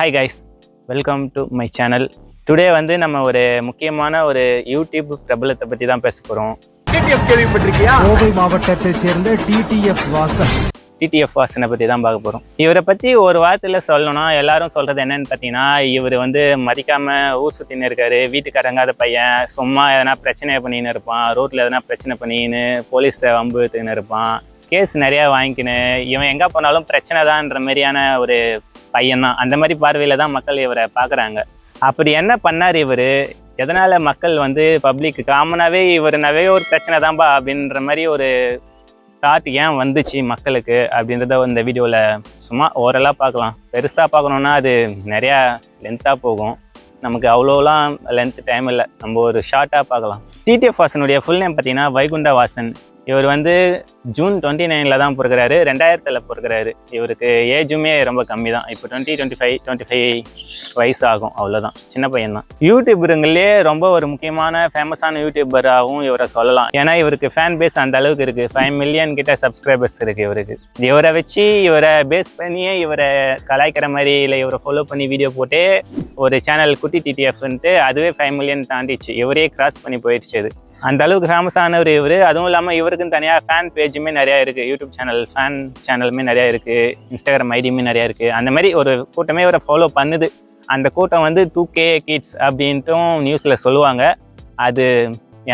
Hi guys welcome to my channel today வந்து நம்ம ஒரு முக்கியமான ஒரு யூடியூப் பிரபலத்தை பற்றி தான் பேச போகிறோம் கோவை மாவட்டத்தைச் சேர்ந்த டிடிஎஃப் வாசன். டிடிஎஃப் வாசனை பற்றி தான் பார்க்க போகிறோம் இவரை பற்றி ஒரு வாரத்தில் சொல்லணும்னா எல்லாரும் சொல்கிறது என்னன்னு பார்த்தீங்கன்னா இவர் வந்து மதிக்காமல் ஊர் சுற்றின்னு இருக்காரு வீட்டுக்கு அடங்காத பையன் சும்மா எதனா பிரச்சனை பண்ணின்னு இருப்பான் ரோட்டில் எதனா பிரச்சனை பண்ணின்னு போலீஸை வம்பு இழுத்துன்னு இருப்பான். கேஸ் நிறையா வாங்கிக்கின்னு இவன் எங்கே போனாலும் பிரச்சனை தான்ன்ற மாதிரியான ஒரு பையன் தான் அந்த மாதிரி பார்வையில் தான் மக்கள் இவரை பார்க்குறாங்க. அப்படி என்ன பண்ணார் இவர்? எதனால் மக்கள் வந்து பப்ளிக் காமனாகவே இவருனாவே ஒரு பிரச்சனை தான்பா அப்படின்ற மாதிரி ஒரு தாட் ஏன் வந்துச்சு மக்களுக்கு அப்படின்றத இந்த வீடியோவில் சும்மா ஓரலாக பார்க்கலாம். பெருசாக பார்க்கணுன்னா அது நிறையா லென்த்தாக போகும். நமக்கு அவ்வளோலாம் லென்த் டைம் இல்லை. நம்ம ஒரு ஷார்ட்டாக பார்க்கலாம். டிடிஎஃப் வாசனுடைய ஃபுல் நேம் பார்த்தீங்கன்னா வைகுண்ட வாசன் இவர் வந்து ஜூன் டுவெண்ட்டி நைனில் தான் பிறகுறாரு ரெண்டாயிரத்தில் பிறகுறாரு இவருக்கு ஏஜுமே ரொம்ப கம்மி தான் இப்போ twenty twenty five twenty five வயசு ஆகும். அவ்வளோதான் சின்ன பையன் தான் யூடியூபருங்களே ரொம்ப ஒரு முக்கியமான ஃபேமஸான யூடியூபராகவும் இவரை சொல்லலாம். ஏன்னா இவருக்கு ஃபேன் பேஸ் அந்த அளவுக்கு இருக்குது ஃபைவ் மில்லியன் கிட்ட சப்ஸ்கிரைபர்ஸ் இருக்குது இவருக்கு. இவரை வச்சு இவரை பேஸ் பண்ணியே இவரை கலாய்க்கிற மாதிரி இல்லை இவரை ஃபாலோ பண்ணி வீடியோ போட்டு ஒரு சேனல் குட்டி டிடிஎஃப்ன்ட்டு அதுவே ஃபைவ் மில்லியன் தாண்டிச்சு. இவரே கிராஸ் பண்ணி போயிடுச்சு அது. அந்த அளவுக்கு ஃபேமஸானவர் இவர். அதுவும் இல்லாமல் இவருக்குன்னு தனியாக ஃபேன் பேஜுமே நிறையா இருக்குது யூடியூப் சேனல் ஃபேன் சேனலுமே நிறையா இருக்குது இன்ஸ்டாகிராம் ஐடியுமே நிறையா இருக்குது அந்த மாதிரி ஒரு கூட்டமே இவரை ஃபாலோ பண்ணுது. அந்த கூட்டம் வந்து டூ கே கிட்ஸ் அப்படின்ட்டும் நியூஸில் சொல்லுவாங்க. அது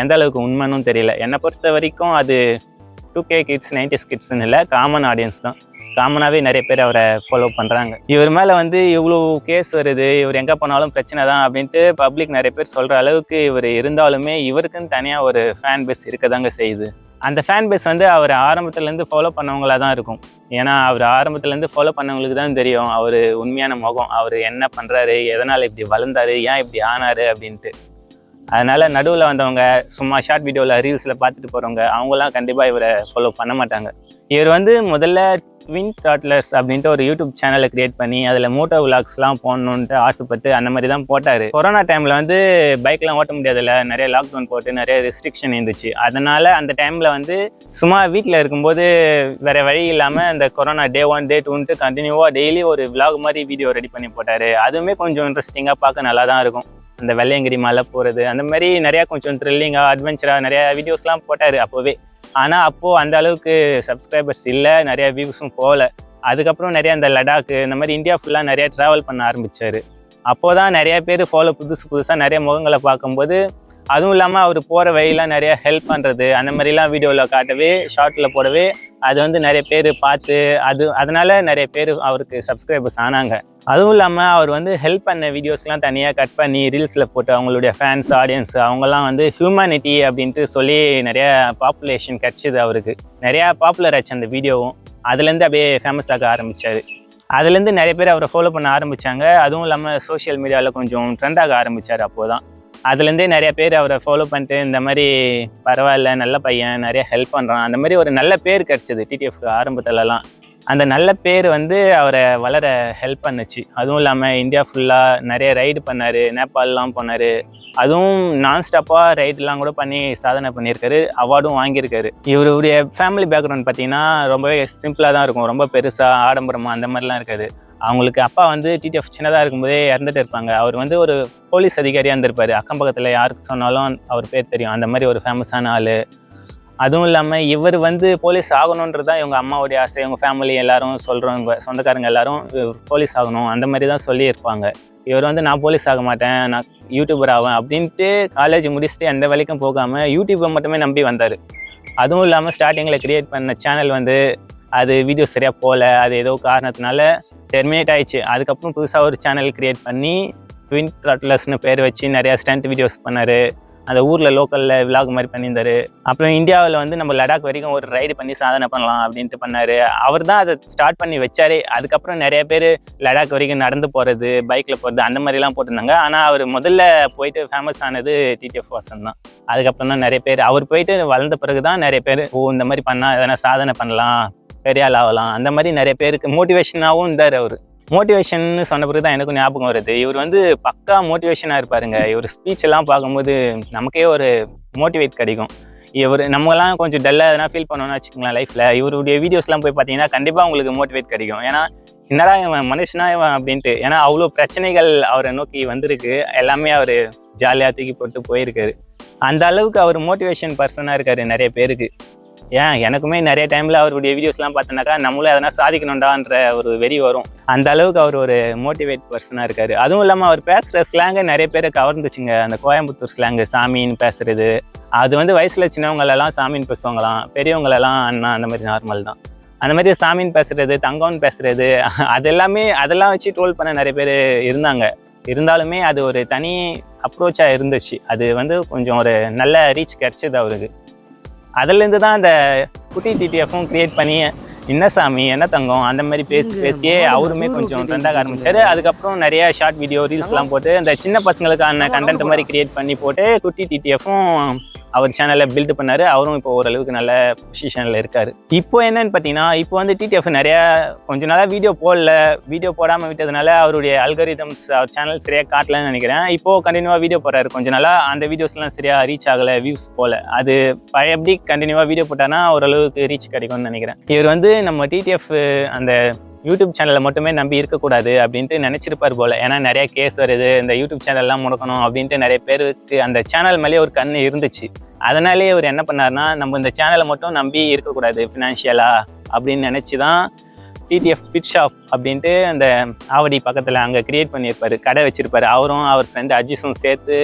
எந்த அளவுக்கு உண்மைன்னு தெரியல. என்னை பொறுத்த வரைக்கும் அது டூ கே கிட்ஸ் நைன்டிஸ் கிட்ஸ்னு இல்லை காமன் ஆடியன்ஸ் தான். காமனாகவே நிறைய பேர் அவரை ஃபாலோ பண்ணுறாங்க இவர் மேலே வந்து இவ்வளோ கேஸ் வருது இவர் எங்கே போனாலும் பிரச்சனை தான் அப்படின்ட்டு பப்ளிக் நிறைய பேர் சொல்கிற அளவுக்கு இவர் இருந்தாலுமே இவருக்குன்னு தனியாக ஒரு ஃபேன் பேஸ் இருக்க தாங்க செய்யுது. அந்த ஃபேன் பேஸ் வந்து அவர் ஆரம்பத்துலேருந்து ஃபாலோ பண்ணவங்களா தான் இருக்கும். ஏன்னா அவர் ஆரம்பத்துலேருந்து ஃபாலோ பண்ணவங்களுக்கு தான் தெரியும் அவர் உண்மையான முகம் அவர் என்ன பண்ணுறாரு எதனால் இப்படி வளர்ந்தாரு ஏன் இப்படி ஆனாரு அப்படின்ட்டு. அதனால் நடுவில் வந்தவங்க சும்மா ஷார்ட் வீடியோவில் ரீல்ஸில் பார்த்துட்டு போகிறவங்க அவங்களாம் கண்டிப்பாக இவரை ஃபாலோ பண்ண மாட்டாங்க. இவர் வந்து முதல்ல ட்வின் டாட்லர்ஸ் அப்படின்ட்டு ஒரு யூடியூப் சேனலை கிரியேட் பண்ணி அதில் மோட்டோ விளாக்ஸ்லாம் போடணுன்ட்டு ஆசைப்பட்டு அந்த மாதிரி தான் போட்டார். கொரோனா டைமில் வந்து பைக்லாம் ஓட்ட முடியாதுல்ல நிறைய லாக்டவுன் போட்டு நிறைய ரெஸ்ட்ரிக்ஷன் இருந்துச்சு. அதனால் அந்த டைமில் வந்து சும்மா வீட்டில் இருக்கும்போது வேறு வழி இல்லாமல் அந்த கொரோனா டே ஒன் டே டூன்ட்டு கண்டினியூவாக டெய்லி ஒரு விளாக் மாதிரி வீடியோ ரெடி பண்ணி போட்டார். அதுவுமே கொஞ்சம் இன்ட்ரெஸ்டிங்காக பார்க்க நல்லா தான் இருக்கும். அந்த வெள்ளையங்கிரி மலை போகிறது அந்த மாதிரி நிறையா கொஞ்சம் த்ரில்லிங்காக அட்வென்ச்சராக நிறையா வீடியோஸ்லாம் போட்டார் அப்போவே. ஆனால் அப்போது அந்த அளவுக்கு சப்ஸ்கிரைபர்ஸ் இல்லை நிறையா வியூஸும் போகல. அதுக்கப்புறம் நிறைய இந்த லடாக்கு இந்த மாதிரி இந்தியா ஃபுல்லாக நிறையா ட்ராவல் பண்ண ஆரம்பித்தார் அப்போ தான் நிறையா பேர் ஃபாலோ புதுசு புதுசாக நிறைய முகங்களை பார்க்கும்போது அதுவும் இல்லாமல் அவர் போகிற வழியெலாம் நிறைய ஹெல்ப் பண்ணுறது அந்த மாதிரிலாம் வீடியோவில் காட்டவே ஷார்ட்டில் போடவே அது வந்து நிறைய பேர் பார்த்து அது அதனால் நிறைய பேர் அவருக்கு சப்ஸ்கிரைபர்ஸ் ஆனாங்க. அதுவும் இல்லாமல் அவர் வந்து ஹெல்ப் பண்ண வீடியோஸ்லாம் தனியாக கட் பண்ணி ரீல்ஸில் போட்டு அவங்களுடைய ஃபேன்ஸ் ஆடியன்ஸ் அவங்கெல்லாம் வந்து ஹியூமனிட்டி அப்படின்ட்டு சொல்லி நிறையா பாப்புலேஷன் கிடச்சிது அவருக்கு. நிறையா பாப்புலர் ஆச்சு அந்த வீடியோவும் அதுலேருந்து அப்படியே ஃபேமஸ் ஆக ஆரம்பித்தார் அதுலேருந்து நிறைய பேர் அவரை ஃபாலோ பண்ண ஆரம்பித்தாங்க அதுவும் இல்லாமல் சோஷியல் மீடியாவில் கொஞ்சம் ட்ரெண்ட் ஆக ஆரம்பித்தார் அப்போ தான் அதுலேருந்தே நிறைய பேர் அவரை ஃபாலோ பண்ணிட்டு இந்த மாதிரி பரவாயில்ல நல்ல பையன் நிறைய ஹெல்ப் பண்ணுறான் அந்த மாதிரி ஒரு நல்ல பேர் கிடச்சிது டிடிஎஃப்க்கு ஆரம்பத்துலலாம். அந்த நல்ல பேர் வந்து அவரை வளர ஹெல்ப் பண்ணுச்சு. அதுவும் இல்லாமல் இந்தியா ஃபுல்லாக நிறைய ரைடு பண்ணார் நேபாளெலாம் போனார். அதுவும் நான் ஸ்டாப்பாக ரைடெலாம் கூட பண்ணி சாதனை பண்ணியிருக்காரு அவார்டும் வாங்கியிருக்காரு. இவருடைய ஃபேமிலி பேக்ரவுண்ட் பார்த்தீங்கன்னா ரொம்பவே சிம்பிளாக தான் இருக்கும். ரொம்ப பெருசாக ஆடம்பரமாக அந்த மாதிரிலாம் இருக்காது. அவங்களுக்கு அப்பா வந்து டிடிஎஃப் சின்னதாக இருக்கும்போதே இறந்துட்டு இருப்பாங்க. அவர் வந்து ஒரு போலீஸ் அதிகாரியாக இருந்திருப்பார். அக்கம் பக்கத்தில் யாருக்கு சொன்னாலும் அவர் பேர் தெரியும். அந்த மாதிரி ஒரு ஃபேமஸான ஆள். அதுவும் இல்லாமல் இவர் வந்து போலீஸ் ஆகணுன்றது தான் இவங்க அம்மாவுடைய ஆசை. இவங்க ஃபேமிலி எல்லாரும் சொல்கிறவங்க சொந்தக்காரங்க எல்லாரும் போலீஸ் ஆகணும். அந்த மாதிரி தான் சொல்லியிருப்பாங்க. இவர் வந்து நான் போலீஸ் ஆக மாட்டேன். நான் யூடியூபர் ஆவேன். அப்படின்ட்டு காலேஜ் முடிச்சுட்டு எந்த வேலைக்கும் போகாமல் யூடியூப்பை மட்டுமே நம்பி வந்தார். அதுவும் இல்லாமல் ஸ்டார்டிங்கில் க்ரியேட் பண்ண சேனல் வந்து அது வீடியோ சரியாக போகல அது ஏதோ காரணத்தினால டெர்மினேட் ஆயிடுச்சு. அதுக்கப்புறம் புதுசாக ஒரு சேனல் க்ரியேட் பண்ணி ட்வின் த்ராட்லர்ஸ்னு பேர் வச்சு நிறையா ஸ்டண்ட் வீடியோஸ் பண்ணார். அந்த ஊரில் லோக்கலில் விலாக் மாதிரி பண்ணியிருந்தாரு. அப்புறம் இந்தியாவில் வந்து நம்ம லடாக் வரைக்கும் ஒரு ரைடு பண்ணி சாதனை பண்ணலாம் அப்படின்ட்டு பண்ணார். அவர் தான் அதை ஸ்டார்ட் பண்ணி வச்சாரே. அதுக்கப்புறம் நிறைய பேர் லடாக் வரைக்கும் நடந்து போகிறது பைக்கில் போகிறது அந்த மாதிரிலாம் போட்டிருந்தாங்க. ஆனால் அவர் முதல்ல போயிட்டு ஃபேமஸ் ஆனது டிடிஎஃப் வாசன் தான். அதுக்கப்புறம் தான் நிறைய பேர் அவர் போயிட்டு வளர்ந்த பிறகு தான் நிறைய பேர் ஓ இந்த மாதிரி பண்ணால் எதனா சாதனை பண்ணலாம் பெரிய ஆள் ஆகலாம். அந்த மாதிரி நிறைய பேருக்கு மோட்டிவேஷனாகவும் இருந்தார் அவர். மோட்டிவேஷன் சொன்ன பிறகு தான் எனக்கும் ஞாபகம் வருது. இவர் வந்து பக்கா மோட்டிவேஷனாக இருப்பாருங்க. இவர் ஸ்பீச் எல்லாம் பார்க்கும்போது நமக்கே ஒரு மோட்டிவேட் கிடைக்கும். இவர் நம்மலாம் கொஞ்சம் டல்லாக எதனா ஃபீல் பண்ணோம்னு வச்சுக்கோங்களேன் லைஃப்பில் இவருடைய வீடியோஸ்லாம் போய் பார்த்தீங்கன்னா கண்டிப்பாக உங்களுக்கு மோட்டிவேட் கிடைக்கும். ஏன்னா என்னடா இவன் மனுஷனா இவன் அப்படின்ட்டு. ஏன்னா அவ்வளோ பிரச்சனைகள் அவரை நோக்கி வந்திருக்கு. எல்லாமே அவர் ஜாலியாக தூக்கி போட்டு போயிருக்காரு. அந்த அளவுக்கு அவர் மோட்டிவேஷன் பர்சனாக இருக்காரு நிறைய பேருக்கு. ஏன் எனக்குமே நிறைய டைமில் அவருடைய வீடியோஸ்லாம் பார்த்தோன்னாக்கா நம்மளும் எதனா சாதிக்கணும்டான்ற ஒரு வெறி வரும். அந்த அளவுக்கு அவர் ஒரு மோட்டிவேட் பர்சனாக இருக்கார். அதுவும் இல்லாமல் அவர் பேசுகிற ஸ்லாங்கை நிறைய பேரை கவர்ந்துச்சுங்க. அந்த கோயம்புத்தூர் ஸ்லாங்கு சாமின்னு பேசுறது. அது வந்து வயசில் சின்னவங்களெல்லாம் சாமின்னு பேசுவாங்களாம். பெரியவங்களெல்லாம் அண்ணா அந்த மாதிரி நார்மல் தான். அந்த மாதிரி சாமின்னு பேசுகிறது தங்கம்னு பேசுகிறது அது எல்லாமே அதெல்லாம் வச்சு ட்ரோல் பண்ண நிறைய பேர் இருந்தாங்க. இருந்தாலுமே அது ஒரு தனி அப்ரோச்சாக இருந்துச்சு. அது வந்து கொஞ்சம் ஒரு நல்ல ரீச் கிடச்சிது அவருக்கு. அதுலேருந்து தான் அந்த குட்டி டிடிஎஃப்பும் கிரியேட் பண்ணி என்ன சாமி என்ன தங்கம்? அந்த மாதிரி பேசி பேசியே அவருமே கொஞ்சம் ட்ரெண்டாக ஆரம்பிச்சாரு. அதுக்கப்புறம் நிறைய ஷார்ட் வீடியோ ரீல்ஸ்லாம் போட்டு அந்த சின்ன பசங்களுக்கான கண்டென்ட் மாதிரி கிரியேட் பண்ணி போட்டு குட்டி டிடிஎஃப்பும் அவர் சேனலை பில்ட் பண்ணார். அவரும் இப்போ ஓரளவுக்கு நல்ல பொசிஷனில் இருக்கார். இப்போ என்னன்னு பார்த்தீங்கன்னா இப்போ வந்து டிடிஎஃப் நிறையா கொஞ்ச நாளாக வீடியோ போடல. வீடியோ போடாமல் விட்டதுனால அவருடைய அல்கரிதம்ஸ் அவர் சேனல் சரியாக காட்டலன்னு நினைக்கிறேன். இப்போ கண்டினியூவாக வீடியோ போடுறாரு. கொஞ்ச நாளாக அந்த வீடியோஸ்லாம் சரியாக ரீச் ஆகலை வியூஸ் போகல அது பழைய எப்படி கண்டினியூவாக வீடியோ போட்டானா ஓரளவுக்கு ரீச் கிடைக்கும்னு நினைக்கிறேன். இவர் வந்து நம்ம டிடிஎஃப் அந்த யூடியூப் சேனலை மட்டுமே நம்பி இருக்கக்கூடாது அப்படின்ட்டு நினச்சிருப்பார் போல். ஏன்னா நிறைய கேஸ் வருது இந்த யூடியூப் சேனல்லாம் முடக்கணும் அப்படின்ட்டு நிறைய பேருக்கு அந்த சேனல் மேலேயே ஒரு கண் இருந்துச்சு. அதனாலே அவர் என்ன பண்ணார்னா நம்ம இந்த சேனலை மட்டும் நம்பி இருக்கக்கூடாது ஃபினான்ஷியலாக அப்படின்னு நினச்சி தான் டிடிஎஃப் பிட் ஷாப் அப்படின்ட்டு அந்த ஆவடி பக்கத்தில் அங்கே கிரியேட் பண்ணியிருப்பார். கடை வச்சுருப்பார். அவரும் அவர் ஃப்ரெண்டு அஜிஸும் சேர்த்து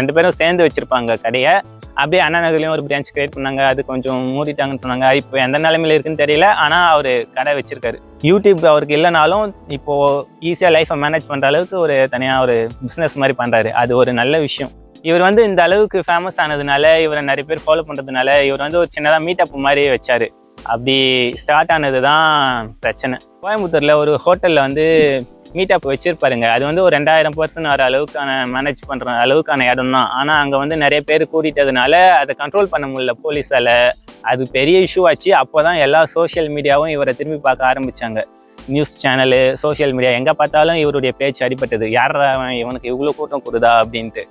ரெண்டு பேரும் சேர்ந்து வச்சுருப்பாங்க கடையை. அப்படியே அண்ணா நகர்லேயும் ஒரு பிரான்ச் கிரியேட் பண்ணாங்க. அது கொஞ்சம் மூடிட்டாங்கன்னு சொன்னாங்க. இப்போ எந்த நிலைமையில இருக்குன்னு தெரியல. ஆனால் அவர் கடை வச்சிருக்காரு. யூடியூப் அவருக்கு இல்லைனாலும் இப்போது ஈஸியாக லைஃப்பை மேனேஜ் பண்ணுற அளவுக்கு ஒரு தனியாக ஒரு பிஸ்னஸ் மாதிரி பண்ணுறாரு அது ஒரு நல்ல விஷயம். இவர் வந்து இந்த அளவுக்கு ஃபேமஸ் ஆனதுனால இவரை நிறைய பேர் ஃபாலோ பண்ணுறதுனால இவர் வந்து ஒரு சின்னதாக மீட்டப் மாதிரி வச்சார். அப்படி ஸ்டார்ட் ஆனது தான் பிரச்சனை. கோயம்புத்தூரில் ஒரு ஹோட்டலில் வந்து மீட்டப் வச்சிருப்பாருங்க. அது வந்து ஒரு ரெண்டாயிரம் பர்சன்ட் வர அளவுக்கான மேனேஜ் பண்ணுற அளவுக்கான இடம் தான். ஆனால் அங்கே வந்து நிறைய பேர் கூட்டிட்டதுனால அதை கண்ட்ரோல் பண்ண முடியல போலீஸால். அது பெரிய இஷ்யூ ஆச்சு. அப்போ தான் எல்லா சோஷியல் மீடியாவும் இவரை திரும்பி பார்க்க ஆரம்பித்தாங்க நியூஸ் சேனலு சோஷியல் மீடியா எங்கே பார்த்தாலும் இவருடைய பேச்சு அடிபட்டது. யார் அவன் இவனுக்கு இவ்வளோ கூட்டம் கொடுதா? அப்படின்ட்டு.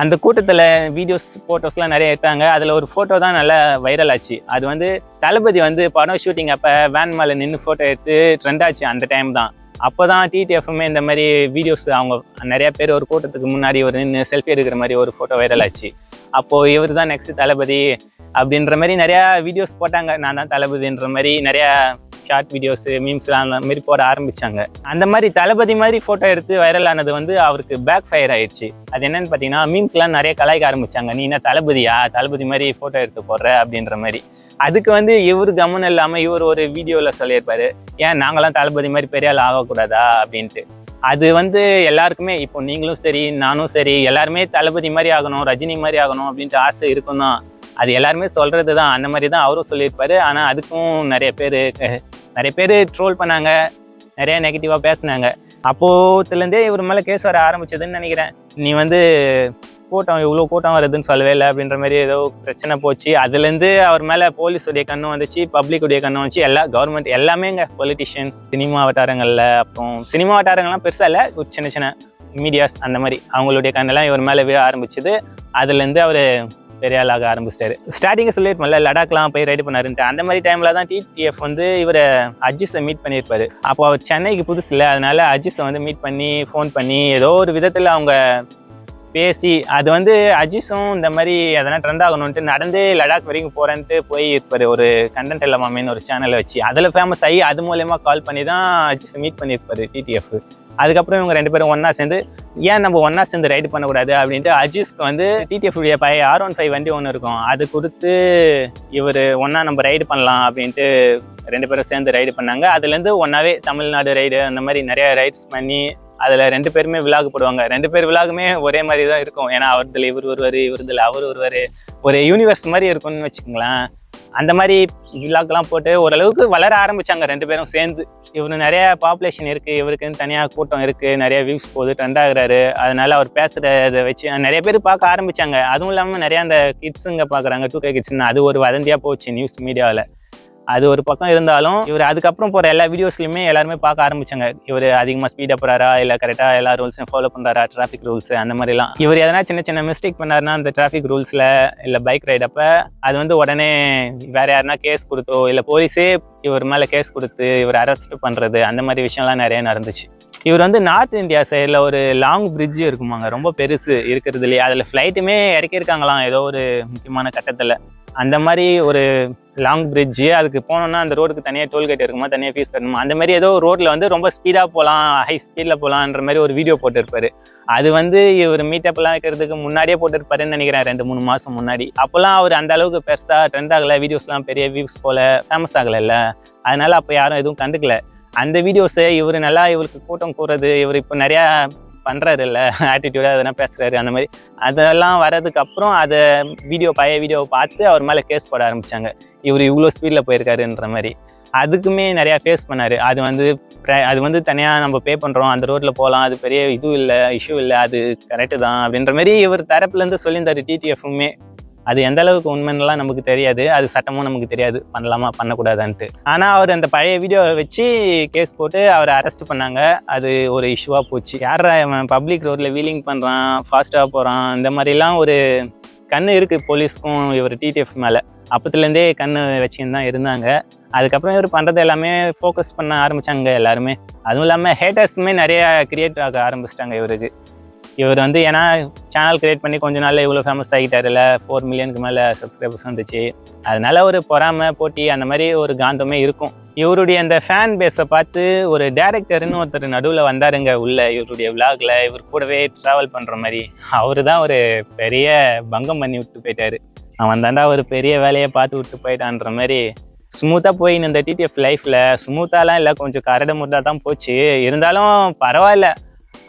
அந்த கூட்டத்தில் வீடியோஸ் ஃபோட்டோஸ்லாம் நிறைய எடுத்தாங்க. அதில் ஒரு ஃபோட்டோ தான் நல்லா வைரல் ஆச்சு. அது வந்து தளபதி வந்து படம் ஷூட்டிங் அப்போ வேன் மேலே நின்று ஃபோட்டோ எடுத்து ட்ரெண்ட் ஆச்சு அந்த டைம் தான். அப்போ தான் டிடிஎஃப்எம்மே இந்த மாதிரி வீடியோஸ் அவங்க நிறையா பேர் ஒரு கூட்டத்துக்கு முன்னாடி ஒரு நின்று செல்ஃபி எடுக்கிற மாதிரி ஒரு ஃபோட்டோ வைரல் ஆச்சு. அப்போது இவர் தான் நெக்ஸ்ட் தளபதி அப்படின்ற மாதிரி நிறையா வீடியோஸ் போட்டாங்க. நான் தான் தளபதின்ற மாதிரி நிறையா ஷார்ட் வீடியோஸு மீம்ஸ்லாம் அந்த மாதிரி போட ஆரம்பிச்சாங்க. அந்த மாதிரி தளபதி மாதிரி ஃபோட்டோ எடுத்து வைரல் ஆனது வந்து அவருக்கு பேக் ஃபயர் ஆயிடுச்சு அது என்னென்னு பார்த்தீங்கன்னா மீம்ஸ்லாம் நிறைய கலாய்க்க ஆரம்பிச்சாங்க. நீ என்ன தளபதியா? தளபதி மாதிரி ஃபோட்டோ எடுத்து போடுற அப்படின்ற மாதிரி. அதுக்கு வந்து இவர் கவனம் இல்லாமல் இவர் ஒரு வீடியோவில் சொல்லியிருப்பாரு. ஏன் நாங்களாம் தளபதி மாதிரி பெரிய ஆள் ஆகக்கூடாதா? அப்படின்ட்டு. அது வந்து எல்லாருக்குமே இப்போ நீங்களும் சரி நானும் சரி எல்லாருமே தளபதி மாதிரி ஆகணும் ரஜினி மாதிரி ஆகணும் அப்படின்ட்டு ஆசை இருக்கும் தான். அது எல்லாருமே சொல்கிறது தான். அந்த மாதிரி தான் அவரும் சொல்லியிருப்பாரு. ஆனால் அதுக்கும் நிறைய பேர் நிறைய பேர் ட்ரோல் பண்ணாங்க. நிறைய நெகட்டிவாக பேசினாங்க. அப்போத்துலேருந்தே இவர் மேலே கேஸ் வர ஆரம்பிச்சதுன்னு நினைக்கிறேன். நீ வந்து கூட்டம் இவ்வளோ கூட்டம் வருதுன்னு சொல்லவே இல்லை அப்படின்ற மாதிரி ஏதோ பிரச்சனை போச்சு. அதுலேருந்து அவர் மேலே போலீஸுடைய கண்ணும் வந்துச்சு பப்ளிக்குடைய கண்ணும் வந்துச்சு எல்லா கவர்மெண்ட் எல்லாமே இங்கே பொலிட்டிஷியன்ஸ் சினிமா வட்டாரங்களில் அப்புறம் சினிமா வட்டாரங்கள்லாம் பெருசாக இல்லை ஒரு சின்ன சின்ன மீடியாஸ் அந்த மாதிரி. அவங்களுடைய கண்ணெல்லாம் இவர் மேலே விழ ஆரம்பிச்சது. அதுலேருந்து அவர் பெரிய ஆளாக ஆரம்பிச்சிட்டாரு ஸ்டார்டிங்கை சொல்லியிருப்போம்ல லடாக்லாம் போய் ரைடு பண்ணாருன்ட்டு. அந்த மாதிரி டைமில் தான் டிடிஎஃப் வந்து இவரை அஜிஸை மீட் பண்ணியிருப்பாரு. அப்போ அவர் சென்னைக்கு புதுசு இல்லை அதனால அஜிஸை வந்து மீட் பண்ணி ஃபோன் பண்ணி ஏதோ ஒரு விதத்தில் அவங்க பேசி அது வந்து அஜிஸும் இந்த மாதிரி அதெல்லாம் ட்ரெண்ட் ஆகணும்ட்டு நடந்து லடாக் வரைக்கும் போகிறேன்ட்டு போய் இருப்பார் ஒரு கண்டென்ட் இல்லாமன்னு ஒரு சேனலை வச்சு அதில் ஃபேமஸ் ஆகி அது மூலயமா கால் பண்ணி தான் அஜிஸ் மீட் பண்ணியிருப்பார் டிடிஎஃப் அதுக்கப்புறம் இவங்க ரெண்டு பேரும் ஒன்றா சேர்ந்து ஏன் நம்ம ஒன்றா சேர்ந்து ரைடு பண்ணக்கூடாது? அப்படின்ட்டு அஜிஸ்க்கு வந்து டிடிஎஃப் உடைய பழைய ஆர் ஒன் ஃபைவ் வண்டி ஒன்று இருக்கும். அது கொடுத்து இவர் ஒன்றா நம்ம ரைடு பண்ணலாம் அப்படின்ட்டு ரெண்டு பேரும் சேர்ந்து ரைடு பண்ணாங்க. அதுலேருந்து ஒன்றாவே தமிழ்நாடு ரைடு அந்த மாதிரி நிறையா ரைட்ஸ் பண்ணி அதில் ரெண்டு பேருமே விலாக் போடுவாங்க. ரெண்டு பேர் விலாகுமே ஒரே மாதிரி தான் இருக்கும். ஏன்னா அவர்தில் இவர் ஒருவர் இவரதில் அவர் ஒருவர். ஒரு யூனிவர்ஸ் மாதிரி இருக்கும்னு வச்சுக்கோங்களேன். அந்த மாதிரி விலாக்லாம் போட்டு ஓரளவுக்கு வளர ஆரம்பித்தாங்க ரெண்டு பேரும் சேர்ந்து. இவர் நிறைய பாப்புலேஷன் இருக்குது இவருக்குன்னு தனியாக கூட்டம் இருக்குது நிறைய வியூஸ் போகுது ட்ரெண்ட் ஆகுறாரு. அதனால் அவர் பேசுகிறத வச்சு நிறைய பேர் பார்க்க ஆரம்பித்தாங்க அதுவும் இல்லாமல் நிறையா அந்த கிட்ஸுங்க பார்க்குறாங்க டூ கே கிட்ஸ்னு அது ஒரு வதந்தியாக போச்சு நியூஸ் மீடியாவில் அது ஒரு பக்கம் இருந்தாலும் இவர் அதுக்கப்புறம் போகிற எல்லா வீடியோஸ்லையுமே எல்லாருமே பார்க்க ஆரம்பிச்சாங்க. இவர் அதிகமாக ஸ்பீடாக போகிறாரா இல்லை கரெக்டாக எல்லா ரூல்ஸையும் ஃபாலோ பண்ணுறாரா டிராஃபிக் ரூல்ஸ் அந்த மாதிரிலாம். இவர் எதனா சின்ன சின்ன மிஸ்டேக் பண்ணாருன்னா அந்த டிராஃபிக் ரூல்ஸில் இல்லை பைக் ரைடப்போ அது வந்து உடனே வேற யாருனா கேஸ் கொடுத்தோ இல்லை போலீஸே இவர் மேலே கேஸ் கொடுத்து இவர் அரெஸ்ட் பண்ணுறது அந்த மாதிரி விஷயம்லாம் நிறைய நடந்துச்சு. இவர் வந்து நார்த் இந்தியா சைடில் ஒரு லாங் பிரிட்ஜ் இருக்குமாங்க. ரொம்ப பெருசு இருக்கிறதுலையே. அதில் ஃப்ளைட்டுமே இறக்கியிருக்காங்களாம். ஏதோ ஒரு முக்கியமான கட்டத்தில். அந்த மாதிரி ஒரு லாங் பிரிட்ஜு அதுக்கு போனோம்னா அந்த ரோடுக்கு தனியாக டோல்கேட் இருக்குமா தனியாக ஃபீஸ் கட்டணுமா? அந்த மாதிரி ஏதோ ரோட்டில் வந்து ரொம்ப ஸ்பீடாக போகலாம் ஹை ஸ்பீடில் போகலான்ற மாதிரி ஒரு வீடியோ போட்டிருப்பாரு. அது வந்து இவர் மீட்டப்லாம் வைக்கிறதுக்கு முன்னாடியே போட்டிருப்பாருன்னு நினைக்கிறேன் ரெண்டு மூணு மாதம் முன்னாடி. அப்போல்லாம் அவர் அந்த அளவுக்கு பெருசாக ட்ரெண்ட் ஆகலை. வீடியோஸ்லாம் பெரிய வியூஸ் போல் ஃபேமஸ் ஆகலைல்ல. அதனால அப்போ யாரும் எதுவும் கண்டுக்கல. அந்த வீடியோஸு இவர் நல்லா இவருக்கு கூட்டம் கூடுறது இவர் இப்போ நிறையா பண்ணுறாரு இல்லை ஆட்டிடியூடாக எதனா பேசுகிறாரு அந்த மாதிரி. அதெல்லாம் வர்றதுக்கு அப்புறம் அதை வீடியோ பழைய வீடியோவை பார்த்து அவர் மேலே கேஸ் போட ஆரம்பிச்சாங்க. இவர் இவ்வளோ ஸ்பீடில் போயிருக்காருன்ற மாதிரி. அதுக்குமே நிறையா ஃபேஸ் பண்ணார். அது வந்து அது வந்து தனியாக நம்ம பே பண்ணுறோம் அந்த ரோட்டில் போகலாம். அது பெரிய இதுவும் இல்லை இஷ்யூ இல்லை. அது கரெக்டு தான் அப்படின்ற மாதிரி இவர் தரப்புலேருந்து சொல்லியிருந்தார் டிடிஎஃப்மே அது எந்த அளவுக்கு உண்மைன்னுலாம் நமக்கு தெரியாது. அது சட்டமும் நமக்கு தெரியாது. பண்ணலாமா? பண்ணக்கூடாதான்ட்டு. ஆனால் அவர் அந்த பழைய வீடியோவை வச்சு கேஸ் போட்டு அவரை அரெஸ்ட் பண்ணாங்க. அது ஒரு இஷ்யூவாக போச்சு. யாரா அவன் பப்ளிக் ரோட்டில் வீலிங் பண்ணுறான் ஃபாஸ்ட்டாக போகிறான் இந்த மாதிரிலாம் ஒரு கண் இருக்குது போலீஸ்க்கும் இவர் டிடிஎஃப் மேலே. அப்பத்துலேருந்தே கண் வச்சுன்னு தான் இருந்தாங்க. அதுக்கப்புறம் இவர் பண்ணுறது எல்லாமே ஃபோக்கஸ் பண்ண ஆரம்பித்தாங்க எல்லாருமே. அதுவும் இல்லாமல் ஹேட்டர்ஸுமே நிறைய க்ரியேட் ஆக ஆரம்பிச்சிட்டாங்க இவருக்கு. இவர் வந்து ஏன்னா சேனல் கிரியேட் பண்ணி கொஞ்ச நாளில் இவ்வளோ ஃபேமஸ் ஆகிட்டாருல ஃபோர் மில்லியனுக்கு மேலே சப்ஸ்கிரைபர்ஸ் வந்துச்சு. அதனால ஒரு பொறாமை போட்டி அந்த மாதிரி ஒரு காந்தமே இருக்கும். இவருடைய அந்த ஃபேன் பேஸை பார்த்து ஒரு டேரக்டர்னு ஒருத்தர் நடுவில் வந்தாருங்க உள்ள இவருடைய விலாகில் இவர் கூடவே ட்ராவல் பண்ணுற மாதிரி. அவர் தான் ஒரு பெரிய பங்கம் பண்ணி விட்டு போயிட்டாரு. அவன் தாண்டா ஒரு பெரிய வேலையை பார்த்து விட்டு போயிட்டான்ற மாதிரி ஸ்மூத்தாக போயின்னு இந்த டிடிஎஃப் லைஃப்பில் ஸ்மூத்தாலாம் இல்லை கொஞ்சம் கரடு முரடாக தான் போச்சு. இருந்தாலும் பரவாயில்ல.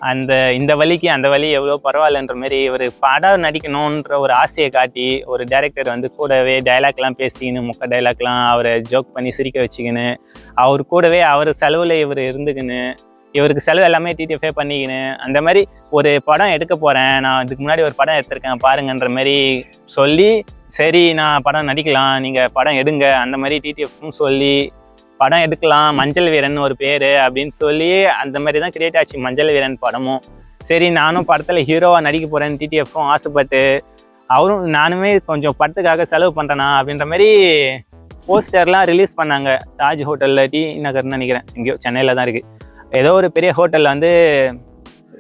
அந்த இந்த வழிக்கு அந்த வழி எவ்வளோ பரவாயில்லன்ற மாதிரி ஒரு படம் நடிக்கணுன்ற ஒரு ஆசையை காட்டி ஒரு டைரக்டர் வந்து கூடவே டைலாக்லாம் பேசிக்கின்னு மொக்க டைலாக்லாம் அவரை ஜோக் பண்ணி சிரிக்க வச்சுக்கின்னு அவர் கூடவே அவர் செலவில் இவர் இருந்துக்கின்னு இவருக்கு செலவு எல்லாமே டிடிஎஃபே பண்ணிக்கின்னு அந்த மாதிரி ஒரு படம் எடுக்க போகிறேன் நான் இதுக்கு முன்னாடி ஒரு படம் எடுத்திருக்கேன் பாருங்கன்ற மாதிரி சொல்லி சரி நான் படம் நடிக்கலாம் நீங்கள் படம் எடுங்க அந்த மாதிரி டிடிஎஃப்னு சொல்லி படம் எடுக்கலாம் மஞ்சள் வீரன் ஒரு பேர் அப்படின்னு சொல்லி அந்த மாதிரி தான் கிரியேட் ஆச்சு மஞ்சள் வீரன் படமும். சரி நானும் படத்தில் ஹீரோவாக நடிக்க போகிறேன்னு டிடிஎஃப்பும் ஆசைப்பட்டு அவரும் நானுமே கொஞ்சம் படத்துக்காக செலவு பண்ணுறேனா அப்படின்ற மாதிரி போஸ்டர்லாம் ரிலீஸ் பண்ணாங்க. தாஜ் ஹோட்டலில் டி நகர்னு நினைக்கிறேன். எங்கேயோ சென்னையில் தான் இருக்குது ஏதோ ஒரு பெரிய ஹோட்டலில் வந்து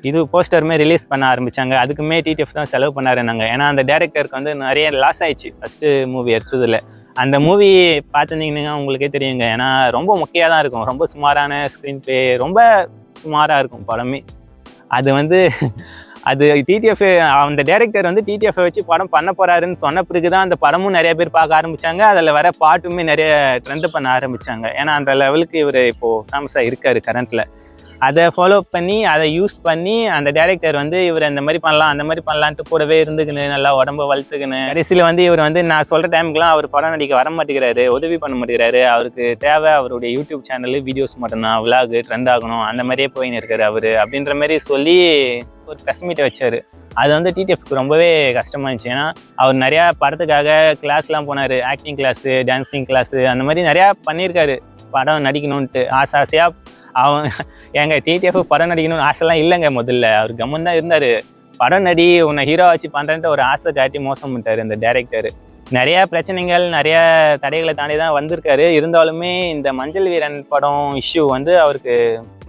இது போஸ்டருமே ரிலீஸ் பண்ண ஆரம்பிச்சாங்க. அதுக்குமே டிடிஎஃப் தான் செலவு பண்ணாருன்னாங்க ஏன்னா அந்த டேரக்டருக்கு வந்து நிறைய லாஸ் ஆயிடுச்சு. ஃபஸ்ட்டு மூவி எடுத்ததில். அந்த மூவி பார்த்துருந்தீங்கன்னா உங்களுக்கே தெரியுங்க. ஏன்னா ரொம்ப முக்கியாக தான் இருக்கும். ரொம்ப சுமாரான ஸ்க்ரீன் ப்ளே ரொம்ப சுமாராக இருக்கும் படமே. அது வந்து அது டிடிஎஃப் அந்த டேரக்டர் வந்து டிடிஎஃப் வச்சு படம் பண்ண போகிறாருன்னு சொன்ன பிறகு தான் அந்த படமும் நிறைய பேர் பார்க்க ஆரம்பிச்சாங்க. அதில் வர பாட்டுமே நிறைய ட்ரெண்ட் பண்ண ஆரம்பித்தாங்க ஏன்னா அந்த லெவலுக்கு இவர் இப்போது ஃபேமஸாக இருக்கார் கரண்ட்டில் அதை ஃபாலோ பண்ணி அதை யூஸ் பண்ணி அந்த டேரக்டர் வந்து இவர் அந்த மாதிரி பண்ணலாம் அந்த மாதிரி பண்ணலான்ட்டு கூடவே இருந்துக்கின்னு நல்லா உடம்ப வளர்த்துக்கின்னு கடைசியில் வந்து இவர் வந்து நான் சொல்கிற டைமுக்குலாம் அவர் படம் நடிக்க வர மாட்டேங்கிறாரு உதவி பண்ண மாட்டேங்கிறாரு. அவருக்கு தேவை அவருடைய யூடியூப் சேனலு வீடியோஸ் மட்டும்தான் விலாகு ட்ரெண்ட் ஆகணும் அந்த மாதிரியே போயின்னு இருக்காரு அவர். அப்படின்ற மாதிரி சொல்லி ஒரு ப்ரெஸ் மீட்டை வச்சார். அது வந்து டிடிஎஃப்க்கு ரொம்பவே கஷ்டமா இருந்துச்சு ஏன்னா அவர் நிறையா படத்துக்காக கிளாஸ்லாம் போனார். ஆக்டிங் கிளாஸு டான்ஸிங் கிளாஸு அந்த மாதிரி நிறையா பண்ணியிருக்காரு. படம் நடிக்கணுன்ட்டு ஆசை ஆசையாக அவன் ஏங்க டிடிஎஃப் படம் நடிக்கணும்னு ஆசைலாம் இல்லைங்க முதல்ல. அவர் கம்மன் தான் இருந்தார். படம் நடி உன்னை ஹீரோ வச்சு பண்ணுறேன்ட்டு ஒரு ஆசை காட்டி மோசம் பண்ணிட்டார் இந்த டேரக்டர் நிறைய பிரச்சனைகள் நிறைய தடைகளை தாண்டி தான் வந்திருக்காரு. இருந்தாலுமே இந்த மஞ்சள் வீரன் படம் இஷ்யூ வந்து அவருக்கு